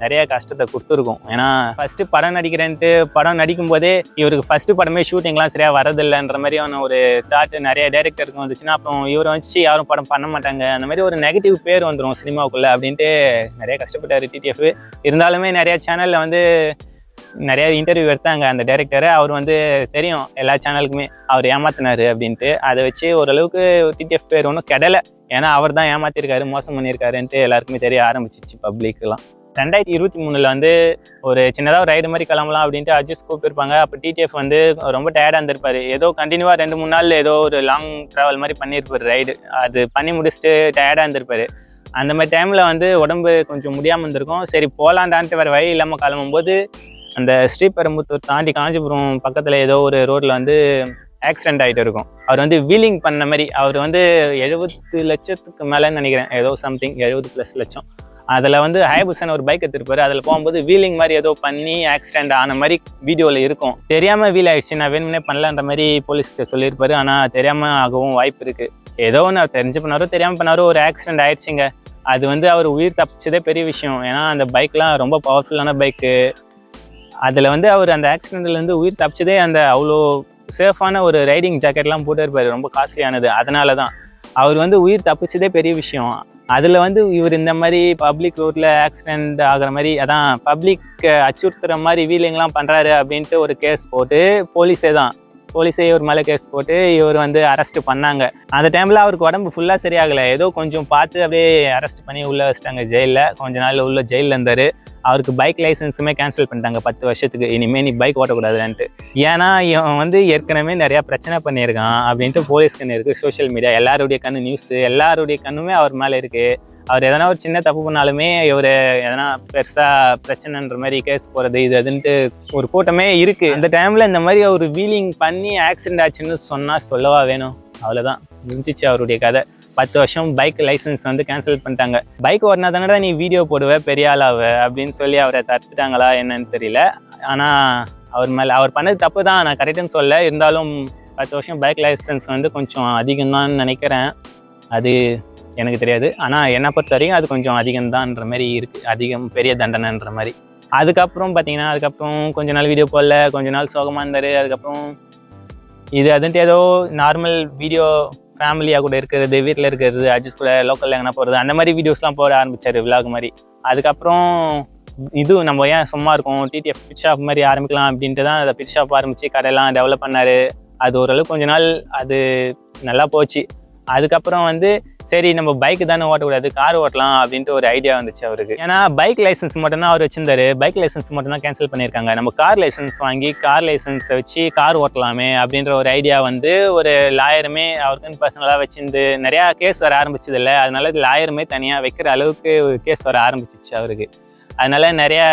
நிறைய கஷ்டத்தை கொடுத்துருக்கும். ஏன்னா ஃபர்ஸ்ட் படம் நடிக்கிறேன்ட்டு படம் நடிக்கும் போதே இவருக்கு ஃபர்ஸ்ட் படமே ஷூட்டிங்லாம் சரியா வரதில்லைன்ற மாதிரியான ஒரு தாட் நிறைய டேரக்டருக்கு வந்துச்சுன்னா அப்புறம் இவரை வச்சு யாரும் படம் பண்ண மாட்டாங்க. அந்த மாதிரி ஒரு நெகட்டிவ் பேர் வந்துடும் சினிமாவுக்குள்ள அப்படின்ட்டு நிறைய கஷ்டப்பட்டார் டிடிஎஃப் இருந்தாலுமே நிறைய சேனலில் வந்து நிறைய இன்டர்வியூ எடுத்தாங்க அந்த டைரக்டரை அவர் வந்து தெரியும் எல்லா சேனலுக்குமே அவர் ஏமாத்தினாரு அப்படின்ட்டு. அதை வச்சு ஓரளவுக்கு டிடிஎஃப் பேர் ஒன்றும் கிடலை. ஏன்னா அவர் தான் ஏமாத்திருக்காரு மோசம் பண்ணியிருக்காருன்ட்டு எல்லாருக்குமே தெரிய ஆரம்பிச்சிச்சு பப்ளிக்லாம் ரெண்டாயிரத்தி இருபத்தி மூணில் வந்து ஒரு சின்னதாக ஒரு ரைடு மாதிரி கிளம்பலாம் அப்படின்ட்டு அஜிஸ் கூப்பிட்டுருப்பாங்க. அப்போ டிடிஎஃப் வந்து ரொம்ப டயர்டாக இருந்திருப்பார். ஏதோ கண்டினியூவாக ரெண்டு மூணு நாள் ஏதோ ஒரு லாங் ட்ராவல் மாதிரி பண்ணியிருப்பார் ரைடு அது பண்ணி முடிச்சுட்டு டயர்டாக இருந்திருப்பார். அந்த மாதிரி டைமில் வந்து உடம்பு கொஞ்சம் முடியாமல் இருந்திருக்கும். சரி போகலான்டான்ட்டு வேறு வழி இல்லாமல் கிளம்பும்போது அந்த ஸ்ரீபெரும்புத்தூர் தாண்டி காஞ்சிபுரம் பக்கத்தில் ஏதோ ஒரு ரோட்டில் வந்து ஆக்சிடென்ட் ஆகிட்டு இருக்கும். அவர் வந்து வீலிங் பண்ண மாதிரி அவர் வந்து எழுபத்து லட்சத்துக்கு மேலேன்னு நினைக்கிறேன். ஏதோ சம்திங் எழுபது ப்ளஸ் லட்சம். அதில் வந்து ஹயபுசன் ஒரு பைக் எடுத்துருப்பாரு. அதில் போகும்போது வீலிங் மாதிரி ஏதோ பண்ணி ஆக்சிடென்ட் ஆன மாதிரி வீடியோவில் இருக்கும். தெரியாமல் வீல் ஆயிடுச்சு. நான் வேணும்னே பண்ணலன்ற மாதிரி போலீஸ்கிட்ட சொல்லியிருப்பாரு. ஆனால் தெரியாமல் ஆகவும் வாய்ப்பு இருக்குது ஏதோ ஒன்று தெரிஞ்சு பண்ணாரோ தெரியாமல் பண்ணாரோ ஒரு ஆக்சிடென்ட் ஆயிடுச்சுங்க. அது வந்து அவர் உயிர் தப்பிச்சதே பெரிய விஷயம். ஏன்னா அந்த பைக்லாம் ரொம்ப பவர்ஃபுல்லான பைக்கு அதில் வந்து அவர் அந்த ஆக்சிடென்ட்லேருந்து உயிர் தப்பிச்சதே அந்த அவ்வளோ சேஃபான ஒரு ரைடிங் ஜாக்கெட்லாம் போட்டு இருப்பார் ரொம்ப காஸ்ட்லியானது அதனால தான் அவர் வந்து உயிர் தப்பிச்சதே பெரிய விஷயம். அதில் வந்து இவர் இந்த மாதிரி பப்ளிக் ரோட்டில் ஆக்சிடெண்ட் ஆகிற மாதிரி அதான் பப்ளிக் அச்சுறுத்துகிற மாதிரி வீலிங்லாம் பண்ணுறாரு அப்படின்ட்டு ஒரு கேஸ் போட்டு போலீஸே தான். போலீஸே இவர் மேலே கேஸ் போட்டு இவர் வந்து அரெஸ்ட் பண்ணாங்க. அந்த டைமில் அவருக்கு உடம்பு ஃபுல்லாக சரியாகலை. ஏதோ கொஞ்சம் பார்த்து அப்படியே அரெஸ்ட் பண்ணி உள்ளே வச்சிட்டாங்க ஜெயிலில் கொஞ்ச நாள் உள்ள ஜெயிலில் இருந்தார். அவருக்கு பைக் லைசன்ஸுமே கேன்சல் பண்ணிட்டாங்க பத்து வருஷத்துக்கு. இனிமேல் நீ பைக் ஓட்டக்கூடாதுன்ட்டு. ஏன்னா இவன் வந்து ஏற்கனவே நிறையா பிரச்சனை பண்ணியிருக்கான் அப்படின்ட்டு போலீஸ் கண்ணு இருக்குது சோஷியல் மீடியா எல்லாருடைய கண்ணு நியூஸு எல்லாருடைய கண்ணுமே அவர் மேலே இருக்குது அவர் எதனா ஒரு சின்ன தப்பு பண்ணாலுமே இவர் எதனா பெருசாக பிரச்சனைன்ற மாதிரி கேஸ் போகிறது இது அதுன்ட்டு ஒரு கூட்டமே இருக்குது இந்த டைமில் இந்த மாதிரி அவர் வீலிங் பண்ணி ஆக்சிடென்ட் ஆச்சுன்னு சொன்னால் சொல்லவா வேணும்? அவ்வளோதான் முடிஞ்சிச்சு அவருடைய கதை. பத்து வருஷம் பைக் லைசன்ஸ் வந்து கேன்சல் பண்ணிட்டாங்க. பைக் ஓடினா தானே நீ வீடியோ போடுவ பெரிய ஆளாவ? அப்படின்னு சொல்லி அவரை தடுத்துட்டாங்களா என்னன்னு தெரியல. ஆனால் அவர் மேலே அவர் பண்ணது தப்பு தான். நான் கரெக்டுன்னு சொல்ல இருந்தாலும் பத்து வருஷம் பைக் லைசன்ஸ் வந்து கொஞ்சம் அதிகம் நினைக்கிறேன். அது எனக்கு தெரியாது. ஆனால் என்னை பொறுத்த வரைக்கும் அது கொஞ்சம் அதிகம்தான்ற மாதிரி இருக்குது அதிகம் பெரிய தண்டனைன்ற மாதிரி அதுக்கப்புறம் பார்த்தீங்கன்னா அதுக்கப்புறம் கொஞ்ச நாள் வீடியோ போடல கொஞ்ச நாள் சோகமாக இருந்தார். அதுக்கப்புறம் இது அதுன்ட்டு ஏதோ நார்மல் வீடியோ ஃபேமிலியாக கூட இருக்கிறது வீட்டில் இருக்கிறது அட்ஜஸ்ட் கூட லோக்கலில் எங்கன்னா போகிறது அந்த மாதிரி வீடியோஸ்லாம் போட ஆரம்பித்தார் விலாக் மாதிரி அதுக்கப்புறம் இது நம்ம ஏன் சும்மா இருக்கோம் டிடிஎஃப் பிட் ஷாப் மாதிரி ஆரம்பிக்கலாம் அப்படின்ட்டு தான் அதை பிட் ஷாப் ஆரம்பித்து கடையெல்லாம் டெவலப் பண்ணார். அது ஓரளவுக்கு கொஞ்ச நாள் அது நல்லா போச்சு. அதுக்கப்புறம் வந்து சரி நம்ம பைக் தானே ஓட்டக்கூடாது கார் ஓட்டலாம் அப்படின்ட்டு ஒரு ஐடியா வந்துச்சு அவருக்கு. ஏன்னா பைக் லைசன்ஸ் மட்டும்தான் அவர் வச்சிருந்தாரு. பைக் லைசன்ஸ் மட்டும் தான் கேன்சல் பண்ணியிருக்காங்க. நம்ம கார் லைசன்ஸ் வாங்கி கார் லைசன்ஸை வச்சு கார் ஓட்டலாமே அப்படின்ற ஒரு ஐடியா வந்து ஒரு லாயருமே அவருக்குன்னு பர்சனலாக வச்சிருந்து நிறையா கேஸ் வர ஆரம்பிச்சதில்ல. அதனால லாயருமே தனியாக வைக்கிற அளவுக்கு ஒரு கேஸ் வர ஆரம்பிச்சிச்சு அவருக்கு. அதனால நிறையா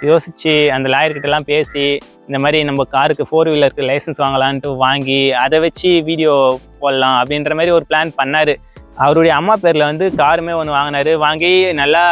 யோசித்து அந்த லாயர்கிட்டலாம் பேசி இந்த மாதிரி நம்ம காருக்கு ஃபோர் வீலருக்கு லைசன்ஸ் வாங்கலான்ட்டு வாங்கி அதை வச்சு வீடியோ போடலாம் அப்படின்ற மாதிரி ஒரு பிளான் பண்ணார். அவருடைய அம்மா பேரில் வந்து காருமே ஒன்று வாங்கினாரு. வாங்கி நல்லா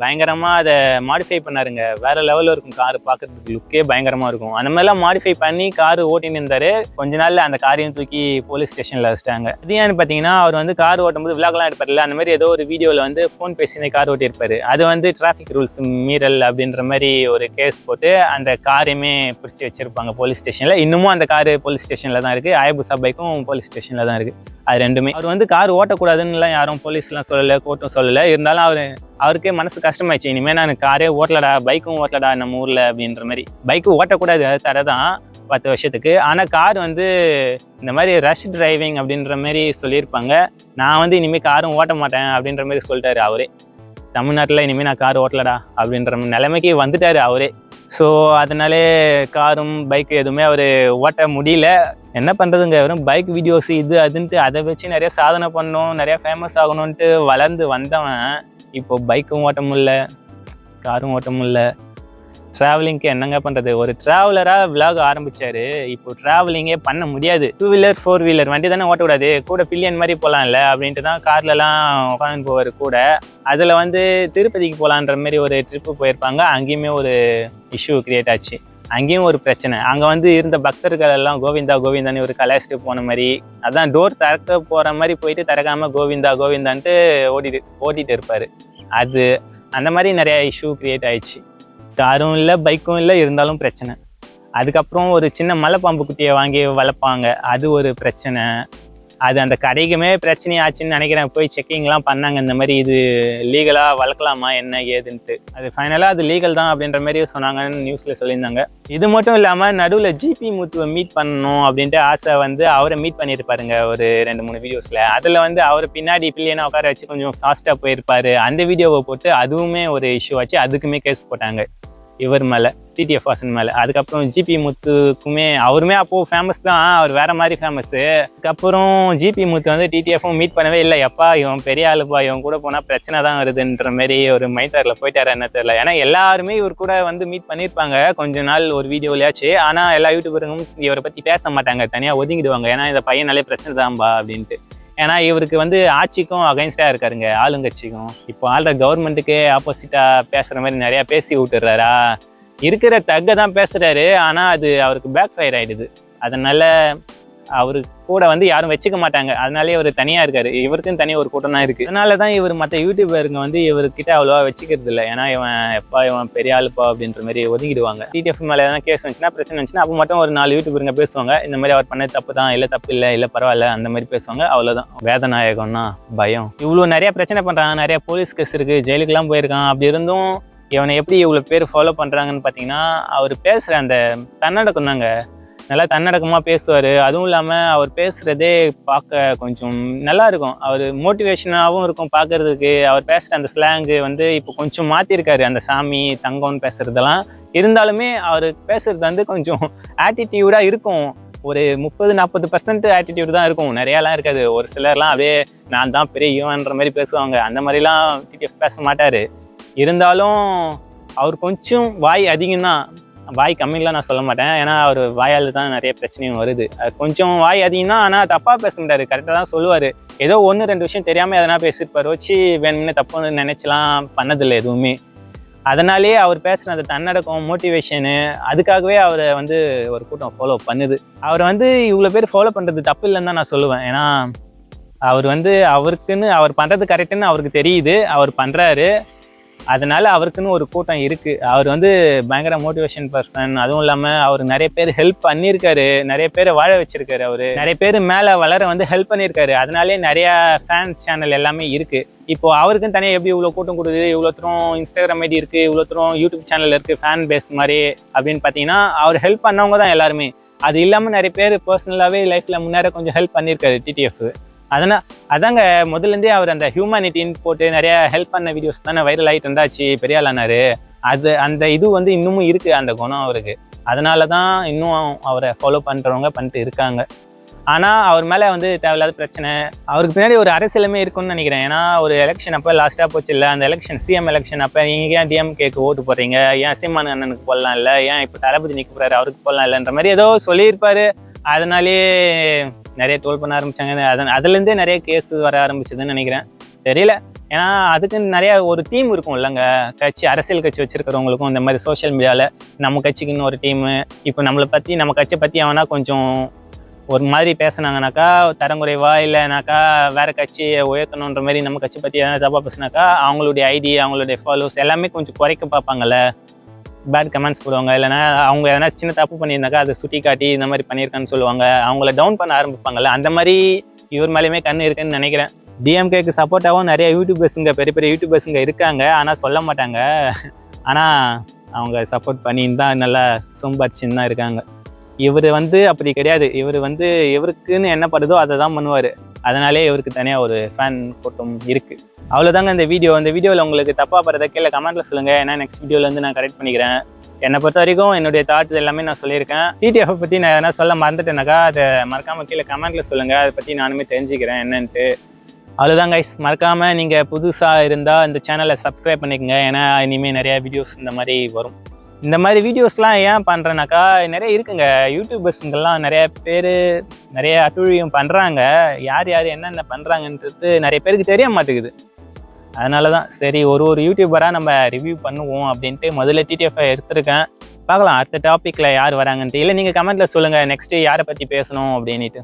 பயங்கரமாக அதை மாடிஃபை பண்ணாருங்க. வேற லெவலில் இருக்கும் கார் பார்க்கறதுக்கு லுக்கே பயங்கரமாக இருக்கும். அந்த மாதிரிலாம் மாடிஃபை பண்ணி கார் ஓட்டின்னு இருந்தார். கொஞ்ச நாள்ல அந்த காரையும் தூக்கி போலீஸ் ஸ்டேஷனில் வச்சிட்டாங்க இது ஏன்னு பார்த்தீங்கன்னா அவர் வந்து கார் ஓட்டும்போது விழாக்கெல்லாம் எடுப்பார்ல அந்த மாதிரி ஏதோ ஒரு வீடியோவில் வந்து ஃபோன் பேசினே கார் ஓட்டியிருப்பாரு. அது வந்து டிராஃபிக் ரூல்ஸ் மீறல் அப்படின்ற மாதிரி ஒரு கேஸ் போட்டு அந்த காரையுமே பிடிச்சி வச்சிருப்பாங்க போலீஸ் ஸ்டேஷனில் இன்னமும் அந்த கார் போலீஸ் ஸ்டேஷனில் தான் இருக்குது ஆயபுசா பைக்கும் போலீஸ் ஸ்டேஷனில் தான் இருக்குது அது ரெண்டுமே. அவர் வந்து கார் ஓட்டக்கூடாதுன்னுலாம் யாரும் போலீஸ்லாம் சொல்லலை கோர்ட்டும் சொல்லலை. இருந்தாலும் அவர் அவருக்கே மனசு கஷ்டமாயிடுச்சு. இனிமேல் நான் காரே ஓட்டலடா பைக்கும் ஓட்டலடா நம்ம ஊரில் அப்படின்ற மாதிரி. பைக்கு ஓட்டக்கூடாது அது தர தான் பத்து வருஷத்துக்கு. ஆனால் கார் வந்து இந்த மாதிரி ரஷ் டிரைவிங் அப்படின்ற மாதிரி சொல்லியிருப்பாங்க. நான் வந்து இனிமேல் காரும் ஓட்ட மாட்டேன் அப்படின்ற மாதிரி சொல்லிட்டாரு அவரே. தமிழ்நாட்டில் இனிமேல் நான் கார் ஓட்டலடா அப்படின்ற நிலைமைக்கு வந்துட்டார் அவரே. ஸோ அதனாலே காரும் பைக் எதுவுமே அவர் ஓட்ட முடியல. என்ன பண்ணுறதுங்க வெறும் பைக் வீடியோஸ் இது அதுன்ட்டு அதை வச்சு நிறைய சாதனை பண்ணணும் நிறையா ஃபேமஸ் ஆகணுன்ட்டு வளர்ந்து வந்தவன். இப்போ பைக்கும் ஓட்ட முடியல காரும் ஓட்ட முடியல ட்ராவலிங்க்கு என்னங்க பண்ணுறது ஒரு ட்ராவலராக விலாக ஆரம்பித்தார் இப்போ ட்ராவலிங்கே பண்ண முடியாது. டூ வீலர் ஃபோர் வீலர் வண்டி தானே ஓட்டக்கூடாது. கூட பில்லியன் மாதிரி போகலாம்ல அப்படின்ட்டு தான் கார்லலாம் உட்காந்து போவார் கூட. அதில் வந்து திருப்பதிக்கு போகலான்ற மாதிரி ஒரு ட்ரிப்பு போயிருப்பாங்க. அங்கேயுமே ஒரு இஷ்யூ க்ரியேட் ஆச்சு. அங்கேயும் ஒரு பிரச்சனை. அங்கே வந்து இருந்த பக்தர்கள் எல்லாம் கோவிந்தா கோவிந்தான்னு ஒரு கலாய்ச்சிட்டு போன மாதிரி அதான் டோர் திறக்க போகிற மாதிரி போயிட்டு திறக்காம கோவிந்தா கோவிந்தான்ட்டு ஓடிட்டு ஓட்டிகிட்டு இருப்பார். அது அந்த மாதிரி நிறையா இஷ்யூ கிரியேட் ஆயிடுச்சு. காரும் இல்லை பைக்கும் இல்லை இருந்தாலும் பிரச்சனை. அதுக்கப்புறம் ஒரு சின்ன மலைப்பாம்பு குட்டியை வாங்கி வளர்ப்பாங்க. அது ஒரு பிரச்சனை. அது அந்த கடைக்குமே பிரச்சனை ஆச்சுன்னு நினைக்கிறேன். போய் செக்கிங்லாம் பண்ணாங்க. இந்த மாதிரி இது லீகலாக வளர்க்கலாமா என்ன ஏதுன்ட்டு. அது ஃபைனலாக அது லீகல் தான் அப்படின்ற மாதிரி சொன்னாங்கன்னு நியூஸில் சொல்லியிருந்தாங்க. இது மட்டும் இல்லாமல் நடுவில் ஜிபி முத்துவை மீட் பண்ணணும் அப்படின்ட்டு ஆசை வந்து அவரை மீட் பண்ணியிருப்பாருங்க ஒரு ரெண்டு மூணு வீடியோஸில் அதில் வந்து அவர் பின்னாடி பிள்ளைனா உட்கார வச்சு கொஞ்சம் ஃபாஸ்ட்டாக போயிருப்பாரு. அந்த வீடியோவை போட்டு அதுவுமே ஒரு இஷ்யூ ஆச்சு. அதுக்குமே கேஸ் போட்டாங்க. இவர் மேலே டிடிஎஃப் வாசன் மேலே. அதுக்கப்புறம் ஜிபி முத்துக்குமே அவருமே அப்போது ஃபேமஸ் தான். அவர் வேறு மாதிரி ஃபேமஸ்ஸு அதுக்கப்புறம் ஜிபி முத்து வந்து டிடிஎஃப்பும் மீட் பண்ணவே இல்லை. எப்பா இவன் பெரிய ஆளுப்பா இவன் கூட போனால் பிரச்சனை தான் வருதுன்ற மாரி ஒரு மைத்தாரில் போயிட்டாரா என்ன தெரியல. ஏன்னா எல்லாருமே இவர் கூட வந்து மீட் பண்ணியிருப்பாங்க கொஞ்ச நாள் ஒரு வீடியோலையாச்சு ஆனால் எல்லா யூடியூபருக்கும் இவரை பற்றி பேச மாட்டாங்க. தனியாக ஒதுங்கிடுவாங்க. ஏன்னா இந்த பையனாலே பிரச்சனை தான்பா அப்படின்ட்டு. ஏன்னா இவருக்கு வந்து ஆட்சிக்கும் அகைன்ஸ்டாக இருக்காருங்க ஆளுங்கட்சிக்கும். இப்போ ஆள்ற கவர்மெண்ட்டுக்கே ஆப்போசிட்டாக பேசுகிற மாதிரி நிறையா பேசி விட்டுறாரா இருக்கிற தக்கை தான் பேசுகிறாரு ஆனால் அது அவருக்கு பேக் ஃபயர் ஆகிடுது அதனால் அவரு கூட வந்து யாரும் வச்சுக்க மாட்டாங்க. அதனாலே இவர் தனியாக இருக்காரு. இவருக்குன்னு தனியாக ஒரு கூட்டம் தான் இருக்குது அதனால தான் இவர் மற்ற யூடியூபருங்க வந்து இவர்கிட்ட அவ்வளோவா வச்சுக்கிறது இல்லை. ஏன்னா இவன் எப்பா இவன் பெரிய ஆளுப்பா அப்படின்ற மாதிரி ஒதுங்கிடுவாங்க டிடிஎஃப் மேலே எதனா கேஸ் வந்துச்சுன்னா பிரச்சனை வந்துச்சுன்னா அப்போ மட்டும் ஒரு நாலு யூடியூபருங்க பேசுவாங்க. இந்த மாதிரி அவர் பண்ண தப்பு தான். இல்லை தப்பு இல்லை இல்லை பரவாயில்ல அந்த மாதிரி பேசுவாங்க. அவ்வளோதான் வேதநாயகம்னா பயம். இவ்வளோ நிறைய பிரச்சனை பண்ணுறாங்க நிறைய போலீஸ் கேஸ் இருக்குது ஜெயிலுக்குலாம் போயிருக்கான். அப்படி இருந்தும் இவனை எப்படி இவ்வளோ பேர் ஃபாலோ பண்ணுறாங்கன்னு பார்த்தீங்கன்னா அவர் பேசுகிற அந்த தன்னடக்கம் தாங்க நல்லா தன்னடக்கமாக பேசுவார். அதுவும் இல்லாமல் அவர் பேசுகிறதே பார்க்க கொஞ்சம் நல்லா இருக்கும் அவர் மோட்டிவேஷனாகவும் இருக்கும் பார்க்கறதுக்கு. அவர் பேசுகிற அந்த ஸ்லாங்கு வந்து இப்போ கொஞ்சம் மாற்றிருக்காரு அந்த சாமி தங்கம்னு பேசுகிறதெல்லாம் இருந்தாலுமே அவர் பேசுகிறது வந்து கொஞ்சம் ஆட்டிடியூடாக இருக்கும். ஒரு முப்பது நாற்பது பர்சன்ட் ஆட்டிடியூட் தான் இருக்கும். நிறையாலாம் இருக்காது. ஒரு சிலர்லாம் அப்படியே நான் தான் பெரிய யுவன்ற மாதிரி பேசுவாங்க. அந்த மாதிரிலாம் டிடிஎஃப் பேச மாட்டார். இருந்தாலும் அவர் கொஞ்சம் வாய் அதிகம் தான் வாய் கம்மிலாம் நான் சொல்ல மாட்டேன். ஏன்னா அவர் வாயால் தான் நிறைய பிரச்சனையும் வருது. அது கொஞ்சம் வாய் அதிகம் தான் ஆனால் தப்பாக பேச முடியாது கரெக்டாக தான் சொல்லுவார். ஏதோ ஒன்று ரெண்டு விஷயம் தெரியாமல் எதனா பேசியிருப்பார் வச்சு வேணும்னு தப்புன்னு நினச்சலாம் பண்ணதில்லை எதுவுமே. அதனாலேயே அவர் பேசுகிற அந்த தன்னடக்கம் மோட்டிவேஷனு அதுக்காகவே அவரை வந்து ஒரு கூட்டம் ஃபாலோ பண்ணுது. அவரை வந்து இவ்வளோ பேர் ஃபாலோ பண்ணுறது தப்பு இல்லைன்னு தான் நான் சொல்லுவேன். ஏன்னா அவர் வந்து அவருக்குன்னு அவர் பண்ணுறது கரெக்டுன்னு அவருக்கு தெரியுது. அவர் பண்ணுறாரு அதனால அவருக்குன்னு ஒரு கூட்டம் இருக்குது அவர் வந்து பயங்கர மோட்டிவேஷன் பர்சன் அதுவும் இல்லாமல் அவர் நிறைய பேர் ஹெல்ப் பண்ணியிருக்காரு. நிறைய பேரை வாழ வச்சிருக்காரு அவர். நிறைய பேர் மேலே வளர வந்து ஹெல்ப் பண்ணியிருக்காரு. அதனாலே நிறையா ஃபேன் சேனல் எல்லாமே இருக்குது இப்போ அவருக்குன்னு தனியாக எப்படி இவ்வளோ கூட்டம் கொடுக்குது இவ்வளோ தூரம் இன்ஸ்டாகிராம் ஐடி இருக்குது இவ்வளோ தூரம் யூடியூப் சேனல் இருக்குது ஃபேன் பேஸ் மாதிரி அப்படின்னு பார்த்தீங்கன்னா அவர் ஹெல்ப் பண்ணவங்க தான் எல்லாருமே. அது இல்லாமல் நிறைய பேர் பர்சனலாகவே லைஃப்பில் முன்னேற கொஞ்சம் ஹெல்ப் பண்ணியிருக்காரு டிடிஎஃப் அதனால் அதாங்க முதல்லேருந்தே அவர் அந்த ஹியூமனிட்டின்னு போட்டு நிறைய ஹெல்ப் பண்ண வீடியோஸ் தானே வைரல் ஆகிட்டு இருந்தாச்சு பெரிய ஆளானாரு அது அந்த இது வந்து இன்னமும் இருக்குது அந்த குணம் அவருக்கு. அதனால தான் இன்னும் அவரை ஃபாலோ பண்ணுறவங்க பண்ணிட்டு இருக்காங்க. ஆனால் அவர் மேலே வந்து தேவையில்லாத பிரச்சனை. அவருக்கு பின்னாடி ஒரு அரசியலுமே இருக்குன்னு நினைக்கிறேன். ஏன்னா ஒரு எலெக்ஷன் அப்போ லாஸ்ட்டாக போச்சு இல்லை. அந்த எலெக்ஷன் சிஎம் எலெக்ஷன் அப்போ நீங்கள் ஏன் டிஎம்கேக்கு ஓட்டு போடுறீங்க? ஏன் சீமான் அண்ணனுக்கு போடலாம் இல்லை? ஏன் இப்போ தளபதி நிற்க போகிறாரு அவருக்கு போடலாம் இல்லைன்ற மாதிரி ஏதோ சொல்லியிருப்பார். அதனாலே நிறைய தோல் பண்ண ஆரம்பித்தாங்க அதன் அதுலேருந்தே நிறைய கேஸ் வர ஆரம்பிச்சதுன்னு நினைக்கிறேன். தெரியல. ஏன்னா அதுக்கு நிறைய ஒரு டீம் இருக்கும் இல்லைங்க. கட்சி அரசியல் கட்சி வச்சிருக்கிறவங்களுக்கும் இந்த மாதிரி சோஷியல் மீடியாவில் நம்ம கட்சிக்குன்னு ஒரு டீமு இப்போ நம்மளை பற்றி நம்ம கட்சியை பற்றி அவனா கொஞ்சம் ஒரு மாதிரி பேசுனாங்கனாக்கா தரங்குறைவா இல்லைனாக்கா வேறு கட்சியை உயர்த்தணுன்ற மாதிரி நம்ம கட்சி பற்றி எதனா தப்பாக பேசுனாக்கா அவங்களுடைய ஐடி அவங்களுடைய ஃபாலோஸ் எல்லாமே கொஞ்சம் குறைக்க பார்ப்பாங்கல்ல. பேட் கமெண்ட்ஸ் போடுவாங்க. இல்லைனா அவங்க எதனா சின்ன தப்பு பண்ணியிருந்தாக்கா அதை சுட்டி காட்டி இந்த மாதிரி பண்ணியிருக்கான்னு சொல்லுவாங்க. அவங்கள டவுன் பண்ண ஆரம்பிப்பாங்கல்ல அந்த மாதிரி இவர் மேலேயுமே கண் இருக்குன்னு நினைக்கிறேன். டிஎம்கேக்கு சப்போர்ட்டாகவும் நிறைய யூடியூபர்ஸுங்க பெரிய பெரிய யூடியூபர்ஸுங்க இருக்காங்க. ஆனால் சொல்ல மாட்டாங்க. ஆனால் அவங்க சப்போர்ட் பண்ணின்னு தான் நல்லா சொம்படிச்சுன்னு தான் இருக்காங்க. இவர் வந்து அப்படி கிடையாது. இவர் வந்து இவருக்குன்னு என்ன படுதோ அதை தான் பண்ணுவார். அதனாலே இவருக்கு தனியாக ஒரு ஃபேன் கூட்டம் இருக்குது அவ்வளோதாங்க இந்த வீடியோ இந்த வீடியோவில் உங்களுக்கு தப்பாக படுறத கீழே கமெண்ட்டில் சொல்லுங்கள் ஏன்னா நெக்ஸ்ட் வீடியோலேருந்து நான் கரெக்ட் பண்ணிக்கிறேன். என்னை பொறுத்த வரைக்கும் என்னுடைய தாட்ஸ் எல்லாமே நான் சொல்லியிருக்கேன். டிடிஎஃப் பற்றி நான் எதனா சொல்ல மறந்துட்டேனாக்கா அதை மறக்காமல் கீழே கமெண்ட்டில் சொல்லுங்கள் அதை பற்றி நானுமே தெரிஞ்சுக்கிறேன். என்னன்ட்டு. அவ்வளோதான் கைஸ் மறக்காமல் நீங்கள் புதுசாக இருந்தால் இந்த சேனலை சப்ஸ்கிரைப் பண்ணிக்கோங்க. ஏன்னா இனிமேல் நிறையா வீடியோஸ் இந்த மாதிரி வரும். இந்த மாதிரி வீடியோஸ்லாம் ஏன் பண்ணுறேனாக்கா நிறைய இருக்குங்க. யூடியூபர்ஸுங்கெல்லாம் நிறைய பேர் நிறைய அட்டுழியம் பண்ணுறாங்க யார் யார் என்னென்ன பண்ணுறாங்கன்றது நிறைய பேருக்கு தெரிய மாட்டேங்குது. அதனால தான் சரி ஒரு ஒரு யூடியூபராக நம்ம ரிவ்யூ பண்ணுவோம் அப்படின்ட்டு முதல்ல டிடிஎஃப் எடுத்திருக்கேன். பார்க்கலாம் அடுத்த டாப்பிக்கில் யார் வராங்கன்ட்டு. இல்லை நீங்கள் கமெண்ட்டில் சொல்லுங்கள் நெக்ஸ்ட்டு யாரை பற்றி பேசணும் அப்படின்ட்டு